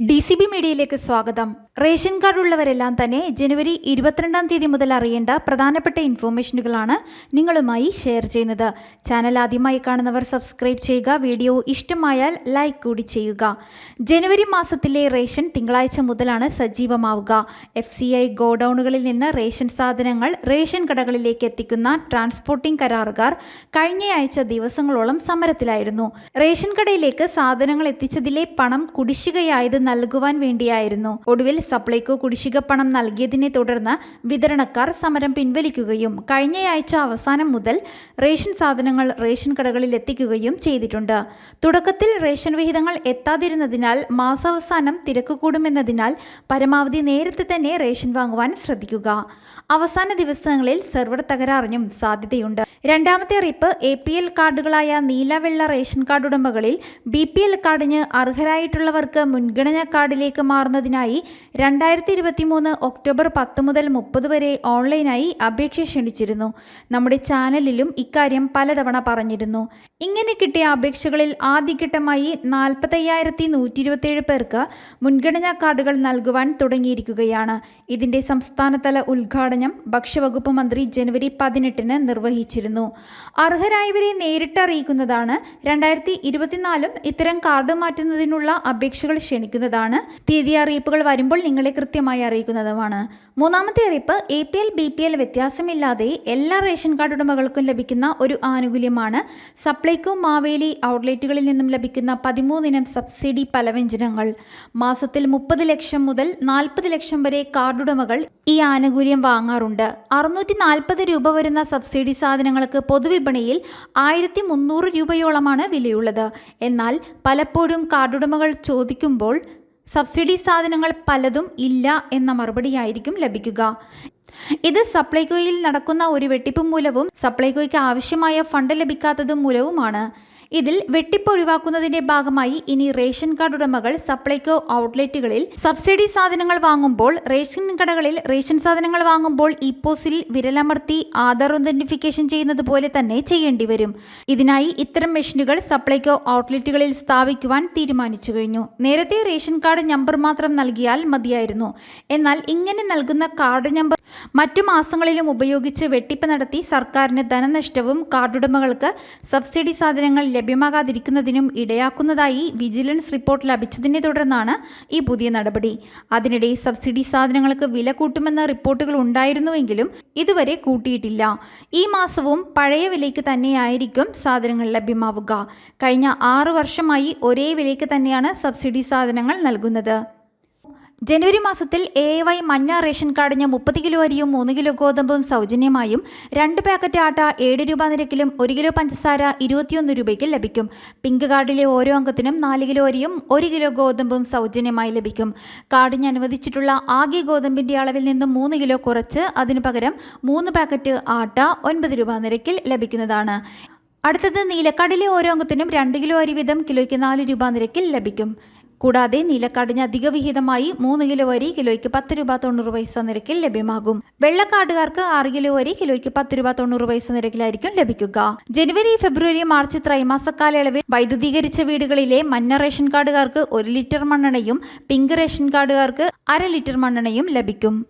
D C B മീഡിയയിലേക്ക് സ്വാഗതം. Ration card ഉള്ളവരെല്ലാം തന്നെ ജനുവരി ഇരുപത്തിരണ്ടാം തീയതി മുതൽ അറിയേണ്ട പ്രധാനപ്പെട്ട ഇൻഫോർമേഷനുകളാണ് നിങ്ങളുമായി ഷെയർ ചെയ്യുന്നത്. ചാനൽ ആദ്യമായി കാണുന്നവർ സബ്സ്ക്രൈബ് ചെയ്യുക വീഡിയോ ഇഷ്ടമായാൽ ലൈക്ക് കൂടി ചെയ്യുക. ജനുവരി മാസത്തിലെ റേഷൻ തിങ്കളാഴ്ച മുതലാണ് സജീവമാവുക. എഫ് സി ഐ ഗോഡൌണുകളിൽ നിന്ന് റേഷൻ സാധനങ്ങൾ റേഷൻ കടകളിലേക്ക് എത്തിക്കുന്ന ട്രാൻസ്പോർട്ടിംഗ് കരാറുകാർ കഴിഞ്ഞയാഴ്ച ദിവസങ്ങളോളം സമരത്തിലായിരുന്നു. റേഷൻ കടയിലേക്ക് സാധനങ്ങൾ എത്തിച്ചതിലെ പണം കുടിശ്ശികയായത് നൽകുവാൻ വേണ്ടിയായിരുന്നു. ഒടുവിൽ സപ്ലൈകോ കുടിശ്ശിക പണം നൽകിയതിനെ തുടർന്ന് വിതരണക്കാർ സമരം പിൻവലിക്കുകയും കഴിഞ്ഞയാഴ്ച അവസാനം മുതൽ റേഷൻ സാധനങ്ങൾ റേഷൻ കടകളിൽ എത്തിക്കുകയും ചെയ്തിട്ടുണ്ട്. തുടക്കത്തിൽ റേഷൻ വിഹിതങ്ങൾ എത്താതിരുന്നതിനാൽ മാസാവസാനം തിരക്ക് കൂടുമെന്നതിനാൽ പരമാവധി നേരത്തെ തന്നെ റേഷൻ വാങ്ങുവാൻ ശ്രദ്ധിക്കുക. അവസാന ദിവസങ്ങളിൽ സെർവർ തകരാറിനും സാധ്യതയുണ്ട്. രണ്ടാമത്തെ റിപ്പ് എ പി എൽ കാർഡുകളായ നീലവെള്ള റേഷൻ കാർഡ് ഉടമകളിൽ ബി പി എൽ കാർഡിന് അർഹരായിട്ടുള്ളവർക്ക് മുൻഗണനാ കാർഡിലേക്ക് മാറുന്നതിനായി രണ്ടായിരത്തി ഇരുപത്തി മൂന്ന് ഒക്ടോബർ പത്ത് മുതൽ മുപ്പത് വരെ ഓൺലൈനായി അപേക്ഷ ക്ഷണിച്ചിരുന്നു. നമ്മുടെ ചാനലിലും ഇക്കാര്യം പലതവണ പറഞ്ഞിരുന്നു. ഇങ്ങനെ കിട്ടിയ അപേക്ഷകളിൽ ആദ്യഘട്ടമായി നാൽപ്പത്തയ്യായിരത്തി നൂറ്റി ഇരുപത്തിയേഴ് പേർക്ക് മുൻഗണനാ കാർഡുകൾ നൽകുവാൻ തുടങ്ങിയിരിക്കുകയാണ്. ഇതിന്റെ സംസ്ഥാനതല ഉദ്ഘാടനം ഭക്ഷ്യവകുപ്പ് മന്ത്രി ജനുവരി പതിനെട്ടിന് നിർവഹിച്ചിരുന്നു. അർഹരായവരെ നേരിട്ട് അറിയിക്കുന്നതാണ്. രണ്ടായിരത്തി ഇരുപത്തിനാലും ഇത്തരം കാർഡ് മാറ്റുന്നതിനുള്ള അപേക്ഷകൾ ക്ഷണിക്കുന്നതാണ്. തീയതി അറിയിപ്പുകൾ വരുമ്പോൾ നിങ്ങളെ കൃത്യമായി അറിയിക്കുന്നതുമാണ്. മൂന്നാമത്തെ അറിയിപ്പ് A P L B P L വ്യത്യാസമില്ലാതെ എല്ലാ റേഷൻ കാർഡ് ഉടമകൾക്കും ലഭിക്കുന്ന ഒരു ആനുകൂല്യമാണ്. സപ്ലൈകോ മാവേലി ഔട്ട്ലെറ്റുകളിൽ നിന്നും ലഭിക്കുന്ന പതിമൂന്നിനം സബ്സിഡി പലവ്യഞ്ജനങ്ങൾ. മാസത്തിൽ മുപ്പത് ലക്ഷം മുതൽ നാൽപ്പത് ലക്ഷം വരെ കാർഡുടമകൾ ഈ ആനുകൂല്യം വാങ്ങാറുണ്ട്. അറുന്നൂറ്റി നാൽപ്പത് രൂപ വരുന്ന സബ്സിഡി സാധനങ്ങൾക്ക് പൊതുവിപണിയിൽ ആയിരത്തി മുന്നൂറ് രൂപയോളമാണ് വിലയുള്ളത്. എന്നാൽ പലപ്പോഴും കാർഡുടമകൾ ചോദിക്കുമ്പോൾ സബ്സിഡി സാധനങ്ങൾ പലതും ഇല്ല എന്ന മറുപടിയായിരിക്കും ലഭിക്കുക. ഇത് സപ്ലൈകോയിൽ നടക്കുന്ന ഒരു വെട്ടിപ്പ് മൂലവും സപ്ലൈകോയ്ക്ക് ആവശ്യമായ ഫണ്ട് ലഭിക്കാത്തതും മൂലവുമാണ്. ഇതിൽ വെട്ടിപ്പ് ഒഴിവാക്കുന്നതിന്റെ ഭാഗമായി ഇനി റേഷൻ കാർഡ് ഉടമകൾ സപ്ലൈകോ ഔട്ട്ലെറ്റുകളിൽ സബ്സിഡി സാധനങ്ങൾ വാങ്ങുമ്പോൾ റേഷൻ കടകളിൽ റേഷൻ സാധനങ്ങൾ വാങ്ങുമ്പോൾ ഇപ്പോസിൽ വിരലമർത്തി ആധാർ ഒതന്റിഫിക്കേഷൻ ചെയ്യുന്നത് പോലെ തന്നെ ചെയ്യേണ്ടി വരും. ഇതിനായി ഇത്തരം മെഷീനുകൾ സപ്ലൈകോ ഔട്ട്ലെറ്റുകളിൽ സ്ഥാപിക്കുവാൻ തീരുമാനിച്ചു കഴിഞ്ഞു. നേരത്തെ റേഷൻ കാർഡ് നമ്പർ മാത്രം നൽകിയാൽ മതിയായിരുന്നു. എന്നാൽ ഇങ്ങനെ നൽകുന്ന കാർഡ് നമ്പർ മറ്റു മാസങ്ങളിലും ഉപയോഗിച്ച് വെട്ടിപ്പ് നടത്തി സർക്കാരിന് ധനനഷ്ടവും കാർഡുടമകൾക്ക് സബ്സിഡി സാധനങ്ങൾ ലഭ്യമാകാതിരിക്കുന്നതിനും ഇടയാക്കുന്നതായി വിജിലൻസ് റിപ്പോർട്ട് ലഭിച്ചതിനെ തുടർന്നാണ് ഈ പുതിയ നടപടി. അതിനിടെ സബ്സിഡി സാധനങ്ങൾക്ക് വില കൂട്ടുമെന്ന റിപ്പോർട്ടുകൾ ഉണ്ടായിരുന്നുവെങ്കിലും ഇതുവരെ കൂട്ടിയിട്ടില്ല. ഈ മാസവും പഴയ വിലയ്ക്ക് തന്നെയായിരിക്കും സാധനങ്ങൾ ലഭ്യമാവുക. കഴിഞ്ഞ ആറു വർഷമായി ഒരേ വിലയ്ക്ക് തന്നെയാണ് സബ്സിഡി സാധനങ്ങൾ നൽകുന്നത്. ജനുവരി മാസത്തിൽ എ വൈ മഞ്ഞ റേഷൻ കാർഡിന് മുപ്പത് കിലോ അരിയും മൂന്ന് കിലോ ഗോതമ്പും സൗജന്യമായും രണ്ട് പാക്കറ്റ് ആട്ട ഏഴ് രൂപ നിരക്കിലും ഒരു കിലോ പഞ്ചസാര ഇരുപത്തിയൊന്ന് രൂപയ്ക്ക് ലഭിക്കും. പിങ്ക് കാർഡിലെ ഓരോ അംഗത്തിനും നാല് കിലോ അരിയും ഒരു കിലോ ഗോതമ്പും സൗജന്യമായി ലഭിക്കും. കാർഡിന് അനുവദിച്ചിട്ടുള്ള ആകെ ഗോതമ്പിന്റെ അളവിൽ നിന്നും മൂന്ന് കിലോ കുറച്ച് അതിനു പകരം മൂന്ന് പാക്കറ്റ് ആട്ട ഒൻപത് രൂപ നിരക്കിൽ ലഭിക്കുന്നതാണ്. അടുത്തത് നീലക്കാടിലെ ഓരോ അംഗത്തിനും രണ്ട് കിലോ അരി വീതം കിലോയ്ക്ക് നാല് രൂപ നിരക്കിൽ ലഭിക്കും. കൂടാതെ നീലക്കാടിന് അധിക വിഹിതമായി മൂന്ന് കിലോ അരി കിലോയ്ക്ക് പത്ത് രൂപ തൊണ്ണൂറ് പൈസ നിരക്കിൽ ലഭ്യമാകും. വെള്ളക്കാടുകാർക്ക് ആറ് കിലോ അരി കിലോയ്ക്ക് പത്ത് രൂപ തൊണ്ണൂറ് പൈസ നിരക്കിലായിരിക്കും ലഭിക്കുക. ജനുവരി ഫെബ്രുവരി മാർച്ച് ത്രൈമാസ കാലയളവിൽ വൈദ്യുതീകരിച്ച വീടുകളിലെ മഞ്ഞ റേഷൻ കാർഡുകാർക്ക് ഒരു ലിറ്റർ മണ്ണെണ്ണയും പിങ്ക് റേഷൻ കാർഡുകാർക്ക് അര ലിറ്റർ മണ്ണെണ്ണയും ലഭിക്കും.